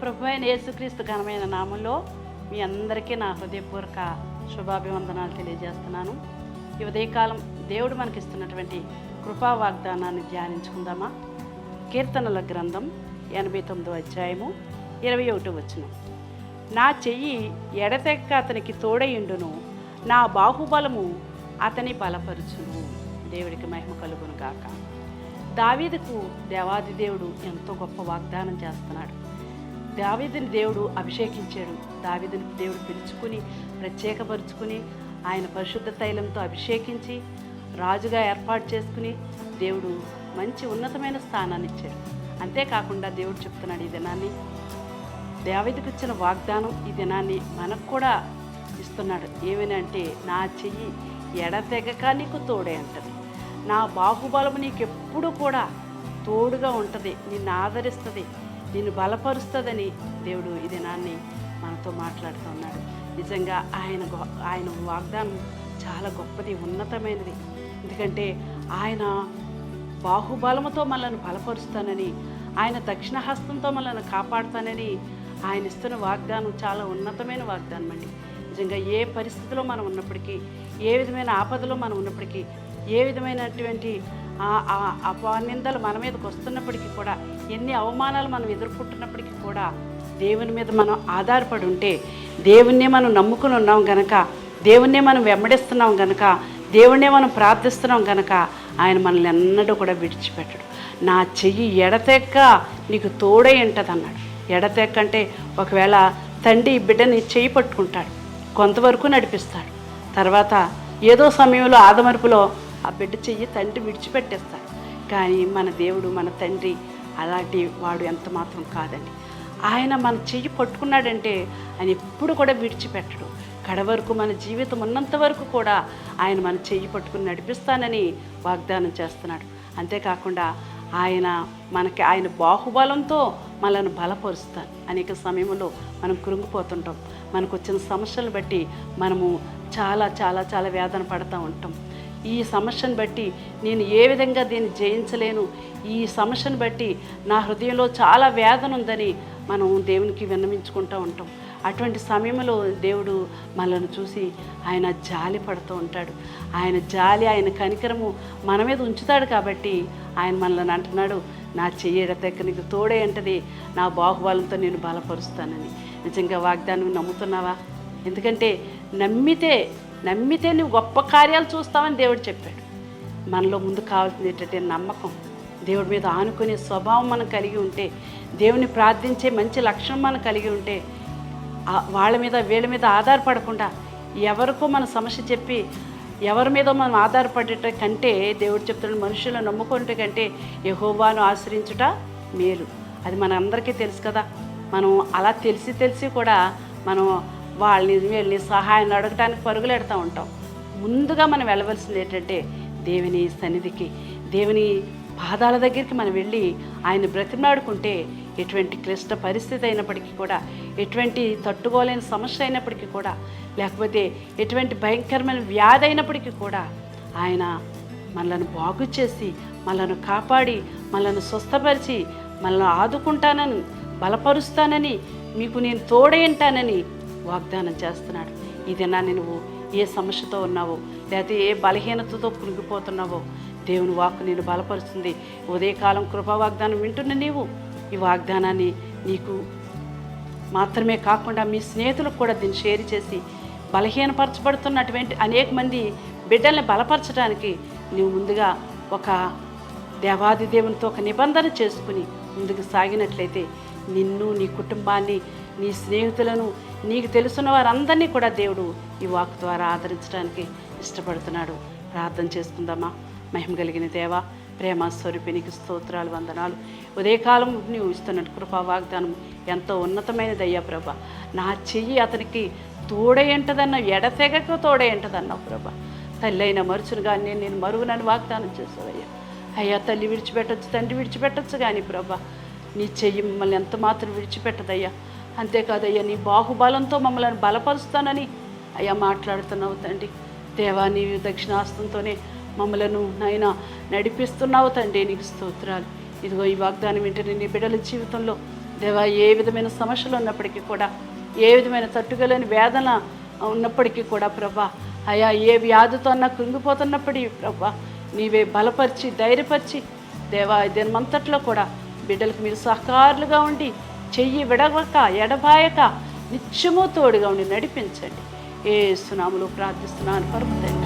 ప్రభు అయిన యేసుక్రీస్తు ఘనమైన నామంలో మీ అందరికీ నా హృదయపూర్వక శుభాభివందనాలు తెలియజేస్తున్నాను. ఈ ఉదయకాలం దేవుడు మనకిస్తున్నటువంటి కృపా వాగ్దానాన్ని ధ్యానించుకుందామా? కీర్తనల గ్రంథం ఎనభై తొమ్మిదో అధ్యాయము ఇరవై ఒకటో వచ్చిన నా చెయ్యి ఎడతెక్క అతనికి తోడయుండును నా బాహుబలము అతని బలపరుచును. దేవుడికి మహిమ కలుగును గాక దావీదుకు దేవాది దేవుడు ఎంతో గొప్ప వాగ్దానం చేస్తున్నాడు. దావీదుని దేవుడు అభిషేకించాడు. దావీదుని దేవుడు పిలుచుకుని ప్రత్యేకపరుచుకుని ఆయన పరిశుద్ధ తైలంతో అభిషేకించి రాజుగా ఏర్పాటు చేసుకుని దేవుడు మంచి ఉన్నతమైన స్థానాన్ని ఇచ్చాడు. అంతేకాకుండా దేవుడు చెప్తున్నాడు ఈ దినాన్ని దావీదుకు ఇచ్చిన వాగ్దానం ఈ దినాన్ని మనకు కూడా ఇస్తున్నాడు. ఏమనంటే నా చెయ్యి ఎడతెగక నీకు తోడే అంటది. నా బాహుబలము నీకు ఎప్పుడు కూడా తోడుగా ఉంటుంది. నిన్ను ఆదరిస్తుంది. నిన్ను బలపరుస్తుందని దేవుడు ఈ దినాన్ని మనతో మాట్లాడుతూ ఉన్నాడు. నిజంగా ఆయన గొ- ఆయన వాగ్దానం చాలా గొప్పది ఉన్నతమైనది. ఎందుకంటే ఆయన బాహుబలముతో మనల్ని బలపరుస్తానని ఆయన దక్షిణ హస్తంతో మనల్ని కాపాడుతానని ఆయన ఇస్తున్న వాగ్దానం చాలా ఉన్నతమైన వాగ్దానం అండి. నిజంగా ఏ పరిస్థితిలో మనం ఉన్నప్పటికీ ఏ విధమైన ఆపదలో మనం ఉన్నప్పటికీ ఏ విధమైనటువంటి ఆ- ఆ అపనిందలు మన మీదకి వస్తున్నప్పటికీ కూడా ఎన్ని అవమానాలు మనం ఎదుర్కొంటున్నప్పటికీ కూడా దేవుని మీద మనం ఆధారపడి ఉంటే దేవుణ్ణే మనం నమ్ముకుని ఉన్నాం గనక దేవుణ్ణే మనం వెంబడిస్తున్నాం గనక దేవుణ్ణే మనం ప్రార్థిస్తున్నాం గనక ఆయన మనల్ని ఎన్నడూ కూడా విడిచిపెట్టడు. నా చెయ్యి ఎడతెక్క నీకు తోడై ఉంటుంది అన్నాడు ఎడతెక్క అంటే ఒకవేళ తండ్రి బిడ్డని చేయి పట్టుకుంటాడు కొంతవరకు నడిపిస్తాడు. తర్వాత ఏదో సమయంలో ఆదమరుపులో ఆ బిడ్డ చెయ్యి తండ్రి విడిచిపెట్టేస్తాడు కానీ మన దేవుడు మన తండ్రి అలాంటి వాడు ఎంత మాత్రం కాదండి. ఆయన మన చెయ్యి పట్టుకున్నాడంటే ఆయన ఎప్పుడు కూడా విడిచిపెట్టడు. కడ వరకు మన జీవితం ఉన్నంత వరకు కూడా ఆయన మన చెయ్యి పట్టుకుని నడిపిస్తానని వాగ్దానం చేస్తున్నాడు. అంతేకాకుండా ఆయన మనకి ఆయన బాహుబలంతో మనల్ని బలపరుస్తాను అనేక సమయంలో మనం కృంగిపోతుంటాం. మనకు వచ్చిన సమస్యలు బట్టి మనము చాలా చాలా చాలా వేదన పడుతూ ఉంటాం. ఈ సమస్యను బట్టి నేను ఏ విధంగా దీన్ని జయించలేను. ఈ సమస్యను బట్టి నా హృదయంలో చాలా వేదన ఉందని మనం దేవునికి విన్నవించుకుంటూ ఉంటాం. అటువంటి సమయంలో దేవుడు మనల్ని చూసి ఆయన జాలి పడుతూ ఉంటాడు. ఆయన జాలి ఆయన కనికరము మన మీద ఉంచుతాడు కాబట్టి ఆయన మనల్ని అంటున్నాడు నా చెయ్యడ దగ్గర నీకు తోడే అంటది నా బాహుబలంతో నేను బలపరుస్తానని. నిజంగా వాగ్దానం నమ్ముతున్నావా? ఎందుకంటే నమ్మితే నమ్మితే నువ్వు గొప్ప కార్యాలు చూస్తావని దేవుడు చెప్పాడు. మనలో ముందు కావాల్సింది ఏంటంటే నమ్మకం దేవుడి మీద ఆనుకునే స్వభావం మనం కలిగి ఉంటే దేవుని ప్రార్థించే మంచి లక్షణం మనం కలిగి ఉంటే వాళ్ళ మీద వీళ్ళ మీద ఆధారపడకుండా ఎవరికో మన సమస్య చెప్పి ఎవరి మీద మనం ఆధారపడేట కంటే దేవుడు చెప్తున్న మనుషులను నమ్ముకుంటే కంటే యహోవాను ఆశ్రయించుట మేలు. అది మన అందరికీ తెలుసు కదా. మనం అలా తెలిసి తెలిసి కూడా మనం వాళ్ళని వెళ్ళి సహాయాన్ని అడగటానికి పరుగులెడతా ఉంటాం. ముందుగా మనం వెళ్ళవలసింది ఏంటంటే దేవుని సన్నిధికి దేవుని పాదాల దగ్గరికి మనం వెళ్ళి ఆయన బ్రతిమాడుకుంటే ఎటువంటి క్లిష్ట పరిస్థితి అయినప్పటికీ కూడా ఎటువంటి తట్టుకోలేని సమస్య అయినప్పటికీ కూడా లేకపోతే ఎటువంటి భయంకరమైన వ్యాధి అయినప్పటికీ కూడా ఆయన మనలను బాగు చేసి మనలను కాపాడి మనలను స్వస్థపరిచి మనల్ని ఆదుకుంటానని బలపరుస్తానని మీకు నేను తోడేంటానని వాగ్దానం చేస్తున్నాడు. ఈ దినాన్ని నువ్వు ఏ సమస్యతో ఉన్నావో లేకపోతే ఏ బలహీనతతో కృంగిపోతున్నావో దేవుని వాక్కు నేను బలపరుస్తుంది. ఉదయకాలం కృపా వాగ్దానం వింటున్న నీవు ఈ వాగ్దానాన్ని నీకు మాత్రమే కాకుండా మీ స్నేహితులకు కూడా దీన్ని షేర్ చేసి బలహీనపరచబడుతున్నటువంటి అనేక మంది బిడ్డల్ని బలపరచడానికి నీవు ముందుగా ఒక దేవాది దేవునితో ఒక నిబంధన చేసుకుని ముందుకు సాగినట్లయితే నిన్ను నీ కుటుంబాన్ని నీ స్నేహితులను నీకు తెలుసున్న వారందరినీ కూడా దేవుడు ఈ వాక్ ద్వారా ఆదరించడానికి ఇష్టపడుతున్నాడు. ప్రార్థన చేసుకుందామా? మహిమ కలిగిన దేవా ప్రేమ స్వరూపినికి స్తోత్రాలు వందనాలు. ఉదయకాలం నువ్వు ఇస్తున్న కృపా వాగ్దానం ఎంతో ఉన్నతమైనదయ్యా ప్రభ. నా చెయ్యి అతనికి తోడేంటదన్న ఎడతెగక తోడేంటదన్నావు ప్రభ. తల్లి అయిన మరుచును కానీ నేను నేను మరుగునని వాగ్దానం చేసావయ్యా అయ్యా తల్లి విడిచిపెట్టచ్చు తండ్రి విడిచిపెట్టచ్చు కానీ ప్రభ. నీ చెయ్యి మమ్మల్ని ఎంత మాత్రం విడిచిపెట్టదయ్యా. అంతేకాదయ్యా నీ బాహుబలంతో మమ్మల్ని బలపరుస్తానని అయ్యా మాట్లాడుతున్నావు తండ్రి. దేవా నీ దక్షిణాస్తంతోనే మమ్మలను నాయన నడిపిస్తున్నావు తండ్రి నీకు స్తోత్రాలు. ఇదిగో ఈ వాగ్దానం వింటనే నీ బిడ్డల జీవితంలో దేవా ఏ విధమైన సమస్యలు ఉన్నప్పటికీ కూడా ఏ విధమైన తట్టుకోలేని వేదన ఉన్నప్పటికీ కూడా ప్రభా అయా ఏ వ్యాధితో అన్నా కృంగిపోతున్నప్పటికీ ప్రభా నీవే బలపరిచి ధైర్యపరిచి దేవా దినమంతట్లో కూడా బిడ్డలకు మీరు సహకారులుగా ఉండి చెయ్యి విడవక ఎడబాయక నిత్యము తోడుగా ఉండి నడిపించండి. ఏ సునాములు ప్రార్థిస్తున్నాను. పరుపు